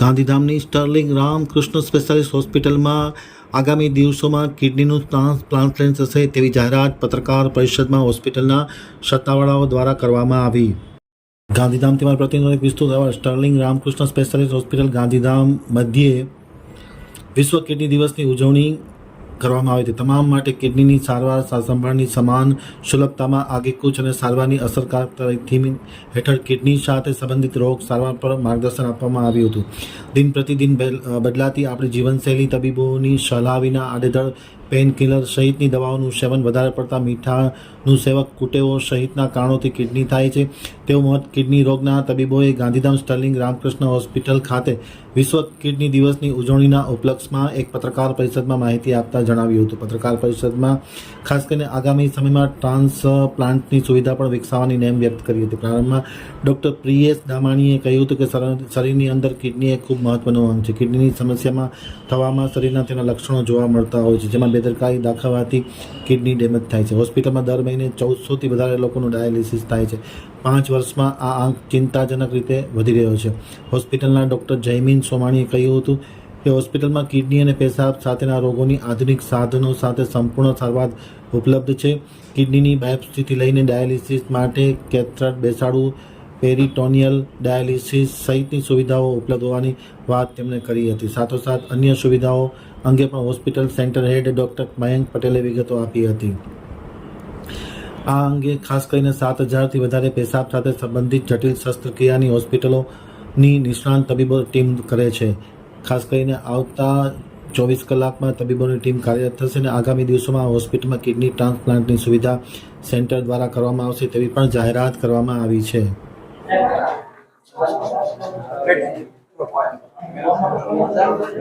ગાંધીધામની Sterling Ramakrishna specialist હોસ્પિટલમાં આગામી દિવસોમાં કિડનીનું ટ્રાન્સપ્લાન્ટ થશે તેવી જાહેરાત પત્રકાર પરિષદમાં હોસ્પિટલના સત્તાવાળાઓ દ્વારા કરવામાં આવી. ગાંધીધામથી મારા પ્રતિનિધિ વિસ્તૃત અહેવાલ. Sterling Ramakrishna specialist hospital Gandhidham મધ્યે વિશ્વ કિડની દિવસની ઉજવણી કરવામાં આવે છે. તમામ માટે કિડનીની સારવાર સંભાળની સમાન સુલભતામાં આગેકૂચ અને સારવારની અસરકારકતા થીમ હેઠળ કિડની સાથે સંબંધિત રોગ સારવાર પર માર્ગદર્શન આપવામાં આવ્યું હતું. દિન પ્રતિદિન બદલાતી આપણી જીવનશૈલી, તબીબોની સલાહ વિના આડેધડ પેનકિલર સહિતની દવાઓનું સેવન વધારે પડતા મીઠાનું સેવક કુટેવો સહિતના કારણોથી કિડની થાય છે. તેવું મત કિડની રોગના તબીબોએ ગાંધીધામ સ્ટર્લિંગ રામકૃષ્ણ હોસ્પિટલ ખાતે વિશ્વ કિડની દિવસની ઉજવણીના ઉપલક્ષમાં એક પત્રકાર પરિષદમાં માહિતી આપતા જણાવ્યું હતું. પત્રકાર પરિષદમાં ખાસ કરીને આગામી સમયમાં ટ્રાન્સપ્લાન્ટની સુવિધા પણ વિકસાવવાની નેમ વ્યક્ત કરી હતી. પ્રારંભમાં ડૉક્ટર પ્રિયેશ દામાણીએ કહ્યું હતું કે શર- શરીરની અંદર કિડની એક ખૂબ મહત્વનો અંગ છે. કિડનીની સમસ્યામાં થવામાં શરીરના તેના લક્ષણો જોવા મળતા હોય છે, જેમાં બેદરકારી દાખવવાથી કિડની ડેમેજ થાય છે. હોસ્પિટલમાં દર મહિને ચૌદસોથી વધારે લોકોનું ડાયાલિસિસ થાય છે. પાંચ વર્ષમાં આ આંક ચિંતાજનક રીતે વધી રહ્યો છે. હોસ્પિટલના ડૉક્ટર જયમીન સોમાણીએ કહ્યું હતું કે હોસ્પિટલમાં કિડની અને પેશાબ સાથેના રોગોની આધુનિક સાધનો સાથે સંપૂર્ણ સારવાર ઉપલબ્ધ છે. કિડનીની બાયોપ્સીથી લઈને ડાયાલિસિસ માટે કેથરટ બેસાડવું, પેરિટોનિયલ ડાયાલિસિસ સહિતની સુવિધાઓ ઉપલબ્ધ હોવાની વાત તેમણે કરી હતી. સાથોસાથ અન્ય સુવિધાઓ અંગે પણ hospital center head doctor Mayank પટેલે વિગતો આપી હતી. આ અંગે ખાસ કરીને સાત હજારથી વધારે પેશાબ સાથે સંબંધિત જટિલ શસ્ત્રક્રિયાની હોસ્પિટલોની નિષ્ણાંત તબીબો ટીમ કરે છે. ખાસ કરીને આવતા ચોવીસ કલાકમાં તબીબોની ટીમ કાર્યરત થશે અને આગામી દિવસોમાં હોસ્પિટલમાં કિડની ટ્રાન્સપ્લાન્ટની સુવિધા સેન્ટર દ્વારા કરવામાં આવશે તેવી પણ જાહેરાત કરવામાં આવી છે.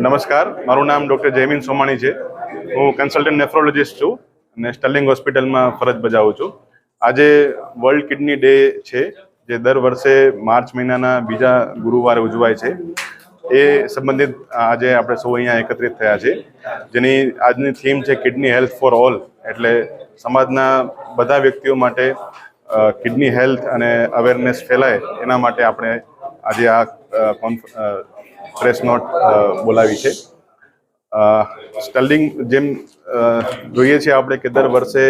નમસ્કાર. મારું નામ ડૉક્ટર જયમીન સોમાણી છે. હું કન્સલ્ટન્ટ નેફ્રોલોજિસ્ટ છું અને સ્ટર્લિંગ હોસ્પિટલમાં ફરજ બજાવું છું. આજે વર્લ્ડ કિડની ડે છે, જે દર વર્ષે માર્ચ મહિનાના બીજા ગુરુવારે ઉજવાય છે. એ સંબંધિત આજે આપણે સૌ અહીંયા એકત્રિત થયા છે જેની આજની થીમ છે કિડની હેલ્થ ફોર ઓલ. એટલે સમાજના બધા વ્યક્તિઓ માટે કિડની હેલ્થ અને અવેરનેસ ફેલાય એના માટે આપણે આજે આ પ્રેસ નોટ બોલાવી છે. સ્ટલ્ડિંગ જેમ જોઈએ છીએ આપણે કે દર વર્ષે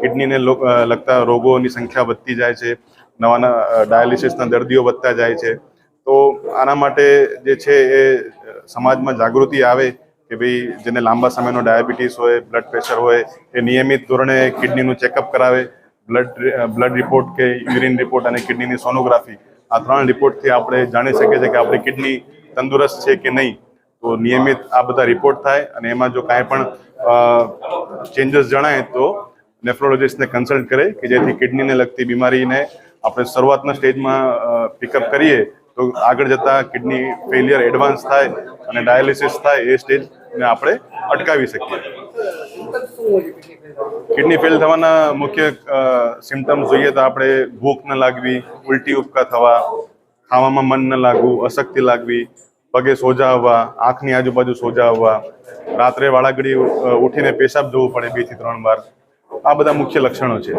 કિડનીને લગતા રોગોની સંખ્યા વધતી જાય છે. નવા નવા ડાયાલિસિસના દર્દીઓ વધતા જાય છે. તો આના માટે જે છે એ સમાજમાં જાગૃતિ આવે કે ભાઈ જેને લાંબા સમયનો ડાયાબિટીસ હોય, બ્લડ પ્રેશર હોય, એ નિયમિત ધોરણે કિડનીનું ચેકઅપ કરાવે. બ્લડ બ્લડ રિપોર્ટ કે યુરિન રિપોર્ટ અને કિડનીની સોનોગ્રાફી. આ ત્રણ રિપોર્ટથી આપણે જાણી શકીએ છીએ કે આપણી કિડની તંદુરસ્ત છે કે નહીં. તો નિયમિત આ બધા રિપોર્ટ થાય અને એમાં જો કાંઈ પણ ચેન્જીસ જણાય તો નેફ્રોલોજિસ્ટને કન્સલ્ટ કરે કે જેથી કિડનીને લગતી બીમારીને આપણે શરૂઆતના સ્ટેજમાં પિકઅપ કરીએ તો આગળ જતાં કિડની ફેલિયર એડવાન્સ થાય અને ડાયાલિસિસ થાય એ સ્ટેજને આપણે અટકાવી શકીએ. કિડની ફેલ થવાના મુખ્ય સિમ્ટમ્સ જોઈએ તો આપણે ભૂખ ન લાગવી, ઉલટી ઉપકા થવા, ખાવામાં મન ન લાગવું, અશક્તિ લાગવી, પગે સોજા આવવા, આંખની આજુબાજુ સોજા આવવા, રાત્રે વાળાગડી ઉઠીને પેશાબ જવું પડે બેથી ત્રણ વાર. આ બધા મુખ્ય લક્ષણો છે.